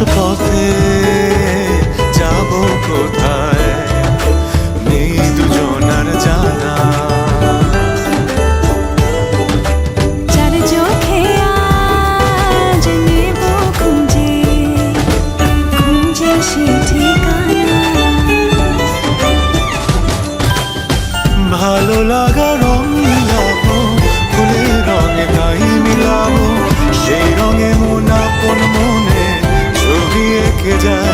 পথে যাব কোথায়? নেই দুজনার জানা।